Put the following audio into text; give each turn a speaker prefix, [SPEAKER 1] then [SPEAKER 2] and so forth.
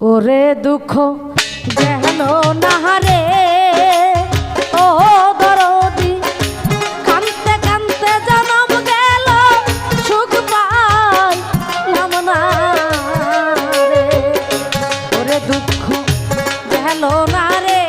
[SPEAKER 1] ওরে দুঃখ যেন নাহারে ও দরদি, কানতে কানতে জনম গেল, সুখ পাইলাম না রে। ওরে দুঃখ গেল না রে।